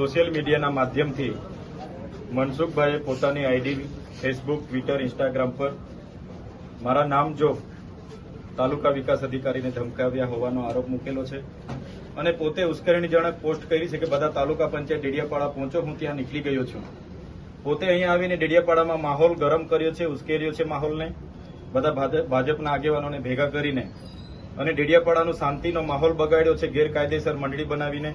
Social મીડિયાના માધ્યમથી મનસુખભાઈએ પોતાની આઈડી, ફેસબુક, ટ્વિટર, ઇન્સ્ટાગ્રામ પર મારા નામ જો તાલુકા વિકાસ અધિકારીને ધમકાવ્યા હોવાનો આરોપ મૂકેલો છે અને પોતે ઉશ્કેરણીજનક પોસ્ટ કરી છે કે બધા તાલુકા પંચાયત ડેડિયાપાડા પહોંચો, હું ત્યાં નીકળી ગયો છું. પોતે અહીંયા આવીને ડેડિયાપાડામાં માહોલ ગરમ કર્યો છે, ઉશ્કેર્યો છે માહોલને. બધા ભાજપ- ભાજપના આગેવાનોને ભેગા કરીને અને ડેડિયાપાડાનું શાંતિનો માહોલ બગાડ્યો છે, ગેરકાયદેસર મંડળી બનાવીને.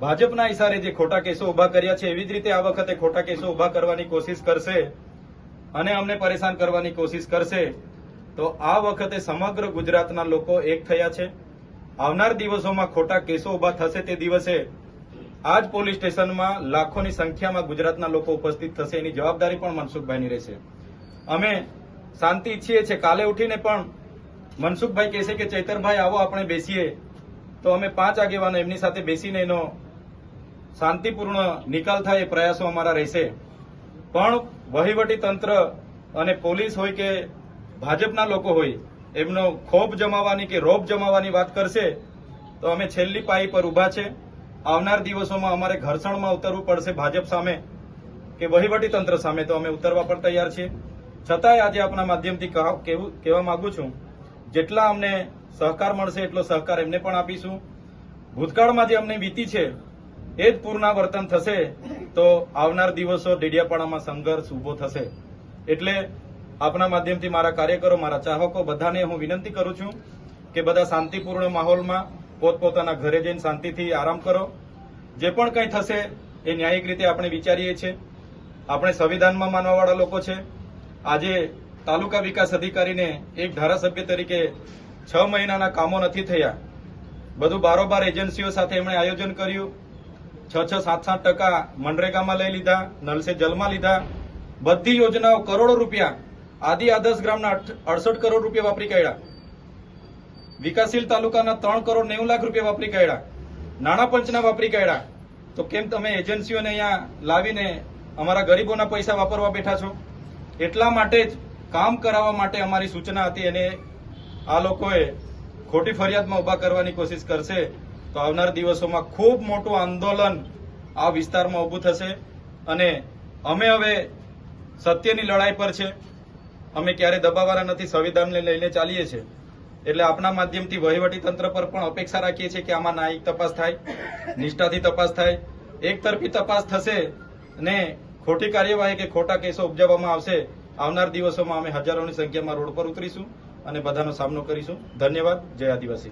ભાજપના ઇશારે જે ખોટા કેસો ઊભા કર્યા છે, એવી જ રીતે આ વખતે ખોટા કેસો ઊભા કરવાની કોશિશ કરશે અને અમને પરેશાન કરવાની કોશિશ કરશે, તો આ વખતે સમગ્ર ગુજરાતના લોકો એક થયા છે. આવનાર દિવસોમાં ખોટા કેસો ઊભા થશે તે દિવસે આ જ પોલીસ સ્ટેશનમાં લાખોની સંખ્યામાં ગુજરાતના લોકો ઉપસ્થિત થશે, એની જવાબદારી પણ મનસુખભાઈની રહેશે. અમે શાંતિ ઈચ્છીએ છીએ, કાલે ઉઠીને પણ મનસુખભાઈ કહેશે કે, ચૈતરભાઈ, આવો, આપણે બેસીએ. તો અમે પાંચ આગેવાનો એમની સાથે બેસીને એનો શાંતિપૂર્ણ નિકાલ થાય એ પ્રયાસો અમારા રહેશે. પણ વહીવટી તંત્ર અને પોલીસ હોય કે ભાજપના લોકો હોય, એમનો ખોફ જમાવવાની કે રોપ જમાવવાની વાત કરશે, તો અમે છેલ્લી પાઈ પર ઊભા છે. આવનાર દિવસોમાં અમારે ઘર્ષણમાં ઉતરવું પડશે ભાજપ સામે કે વહીવટી તંત્ર સામે, તો અમે ઉતરવા પણ તૈયાર છીએ. છતાંય આજે આપણા માધ્યમથી કહેવા માંગુ છું, જેટલા અમને સહકાર મળશે એટલો સહકાર એમને પણ આપીશું. ભૂતકાળમાં જે અમને વીતી છે એ જ પુનરાવર્તન થશે તો આવનાર દિવસો ડેડિયાપાડામાં સંઘર્ષ ઊભો થશે. એટલે આપના માધ્યમથી મારા કાર્યકરો, મારા ચાહકો, બધાને હું વિનંતી કરું છું કે બધા શાંતિપૂર્ણ માહોલમાં પોતપોતાના ઘરે જઈને શાંતિથી આરામ કરો. જે પણ કંઈ થશે એ ન્યાયિક રીતે આપણે વિચારીએ છીએ. આપણે સંવિધાનમાં માનવાવાળા લોકો છે. આજે તાલુકા વિકાસ અધિકારીને એક ધારાસભ્ય તરીકે છ મહિનાના કામો નથી થયા. બધું બારોબાર એજન્સીઓ સાથે એમણે આયોજન કર્યું. છ છ સાત સાત ટકા મનરેગામાં લઈ લીધા, નલસે જલમાં લીધા. બધી યોજનાઓ કરોડો રૂપિયા, આદિ આદર્શ ગ્રામના અડસઠ કરોડ રૂપિયા વાપરી કાઢ્યા. વિકાસશીલ તાલુકાના ત્રણ કરોડ નેવું લાખ રૂપિયા વાપરી કાઢ્યા. નાણાં પંચના વાપરી કાઢ્યા. તો કેમ તમે એજન્સીઓને અહીંયા લાવીને અમારા ગરીબોના પૈસા વાપરવા બેઠા છો? એટલા માટે જ કામ કરાવવા માટે અમારી સૂચના હતી. અને આ લોકોએ ખોટી ફરિયાદમાં ઊભા કરવાની કોશિશ કરશે. તો આવનાર દિવસોમાં ખૂબ મોટું આંદોલન આ વિસ્તારમાં ઊભું થશે. અને અમે હવે સત્યની લડાઈ પર છે. અમે ક્યારે દબાવવાના નથી, સંવિધાનને લઈને ચાલીએ છીએ. એટલે આપણા માધ્યમથી વહીવટી તંત્ર પર પણ અપેક્ષા રાખીએ છીએ કે આમાં ન્યાયિક તપાસ થાય, નિષ્ઠાથી તપાસ થાય. એક તરફી તપાસ થશે ને ખોટી કાર્યવાહી કે ખોટા કેસો ઉપજાવવામાં આવશે, આવનાર દિવસોમાં અમે હજારોની સંખ્યામાં રોડ પર ઉતરીશું અને બધાનો સામનો કરીશું. ધન્યવાદ. જય આદિવાસી.